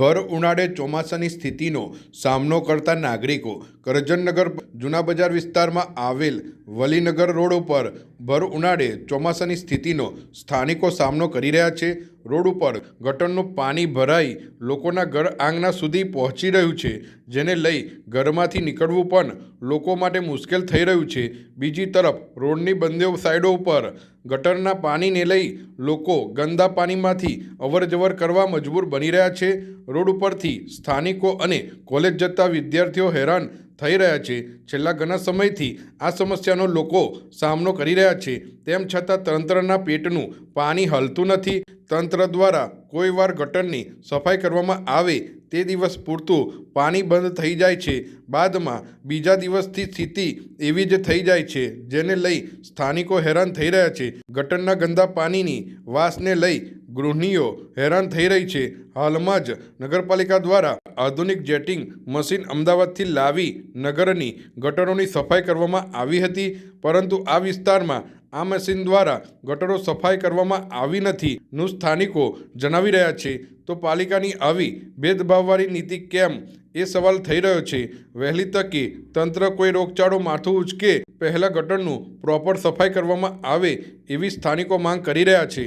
ભર ઉનાળે ચોમાસાની સ્થિતિનો સામનો કરતા નાગરિકો કરજનનગર જૂના બજાર વિસ્તારમાં આવેલ વલીનગર રોડ ઉપર ભર ઉનાળે ચોમાસાની સ્થિતિનો સ્થાનિકો સામનો કરી રહ્યા છે. રોડ ઉપર ગટરનું પાણી ભરાઈ લોકોના ઘર આંગણા સુધી પહોંચી રહ્યું છે, જેને લઈ ઘરમાંથી નીકળવું પણ લોકો માટે મુશ્કેલ થઈ રહ્યું છે. બીજી તરફ, રોડની બંને સાઈડો ઉપર ગટરના પાણીને લઈ લોકો ગંદા પાણીમાંથી અવરજવર કરવા મજબૂર બની રહ્યા છે. રોડ ઉપરથી સ્થાનિકો અને કોલેજ જતા વિદ્યાર્થીઓ હેરાન થઈ રહ્યા છે. છેલ્લા ઘણા સમયથી આ સમસ્યાનો લોકો સામનો કરી રહ્યા છે. તેમ છતાં તંત્રના પેટનું પાણી હલતું નથી. તંત્ર દ્વારા કોઈવાર ગટરની સફાઈ કરવામાં આવે તે દિવસ પૂરતું પાણી બંધ થઈ જાય છે. બાદમાં બીજા દિવસથી સ્થિતિ એવી જ થઈ જાય છે, જેને લઈ સ્થાનિકો હેરાન થઈ રહ્યા છે. ગટરના ગંદા પાણીની વાસને લઈ ગૃહિણીઓ હેરાન થઈ રહી છે. હાલમાં જ નગરપાલિકા દ્વારા આધુનિક જેટિંગ મશીન અમદાવાદથી લાવી નગરની ગટરોની સફાઈ કરવામાં આવી હતી, પરંતુ આ વિસ્તારમાં આ મશીન દ્વારા ગટરો સફાઈ કરવામાં આવી નથી નું સ્થાનિકો જણાવી રહ્યા છે. તો પાલિકાની આવી ભેદભાવવાળી નીતિ કેમ? એ સવાલ થઈ રહ્યો છે. વહેલી તકે તંત્ર કોઈ રોગચાળો માથું ઉચકે પહેલાં ગટરનું પ્રોપર સફાઈ કરવામાં આવે એવી સ્થાનિકો માંગ કરી રહ્યા છે.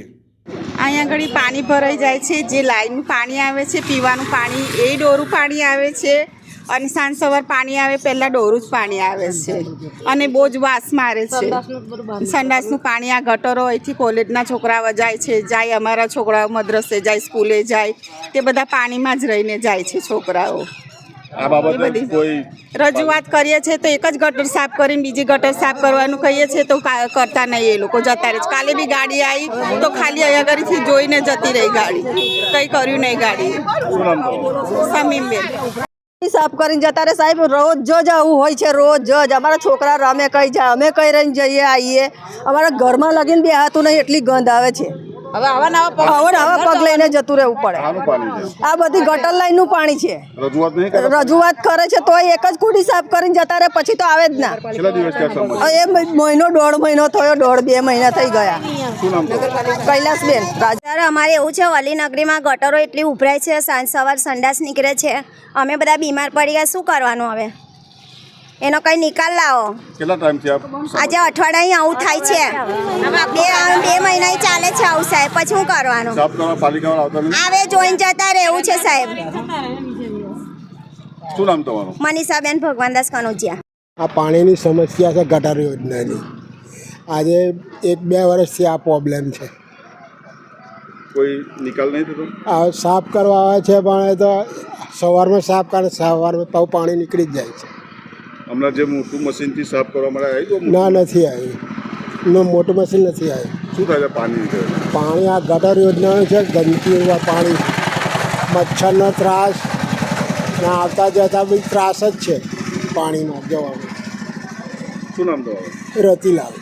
અહીંયા આગળ પાણી ભરાઈ જાય છે. જે લાઈનનું પાણી આવે છે, પીવાનું પાણી, એ ડોરું પાણી આવે છે અને સાંજ સવાર પાણી આવે, પહેલાં ડોરું જ પાણી આવે છે. અને બહુ જ વાસ મારે છે. સંડાસનું પાણી આ ગટરો અહીંથી કોલેજના છોકરાઓ જાય છે, જાય અમારા છોકરાઓ મદ્રસે, જાય સ્કૂલે જાય, તે બધા પાણીમાં જ રહીને જાય છે છોકરાઓ. આ બાબતે કોઈ રજૂઆત કરીએ છીએ તો એક જ ગટર સાફ કરીને બીજી ગટર સાફ કરવાનું કહીએ છીએ તો કરતા નહીં એ લોકો જતા રહે છે. કાલે બી ગાડી આવી તો ખાલી અહીંયા આગળથી જોઈને જતી રહી ગાડી. કંઈ કર્યું નહીં ગાડી. સમીમબેન. સાફ કરીને જતા રહે સાહેબ રોજ જ આવું હોય છે રોજ જ. અમારા છોકરા રમે કઈ જાય અમે કઈ રહીને જઈએ આવીએ. અમારા ઘરમાં લગીને બેહાતું નહીં એટલી ગંધ આવે છે. હવે આવા નવા હવે ને હવે પગ લઈને જતું રહેવું પડે. આનું પાણી છે. આ બધી ગટર લાઈનનું પાણી છે. રજૂઆત કરે? છે તો એક જ કુડી સાફ કરીને જતા રહે પછી તો આવે જ ના. છેલ્લા દિવસ ક્યાં સમજ હવે એ મહિનો દોઢ મહિનો થયો દોઢ બે મહિના થઈ ગયા. કૈલાસબેન. સર અમારે એવું છે વલીનગરીમાં ગટરો એટલી ઉભરાય છે સાંજ સવાર સંડાસ નીકળે છે. અમે બધા બીમાર પડી ગયા શું કરવાનું હવે? એનો કંઈ નિકાલ લાવો. કેટલા ટાઈમથી આપ આજે અઠવાડિયે આવું થાય છે. બે બે મહિના ચાલે છે આવું સાહેબ. પછી શું કરવાનું? સાફ કરવા પાલિકાવાળા આવતા નથી? આવે જોઈને જતા રહેવું છે સાહેબ. શું નામ તમારું? મનીષાબેન ભગવાનદાસ કનોજિયા. આ પાણીની સમસ્યા છે ગટર યોજનાની. આજે એક બે વર્ષથી આ પ્રોબ્લેમ છે. કોઈ નિકાલ નહીં થતો? આ સાફ કરવા આવે છે પણ એ તો સવારમાં સાફ કરે સવારમાં તો પાણી નીકળી જ જાય છે. હમણાં જે મોટું મશીનથી સાફ કરવા માટે આવી તો ના નથી આવ્યું નો મોટું મશીન નથી આવ્યું શું થાય પાણી પાણી આ ગટર યોજનાનું છે ગંદકી પાણી. મચ્છરનો ત્રાસ ના આવતા જતા બી ત્રાસ જ છે પાણીમાં જવામાં શું નામ તમારું? રતિલાલ.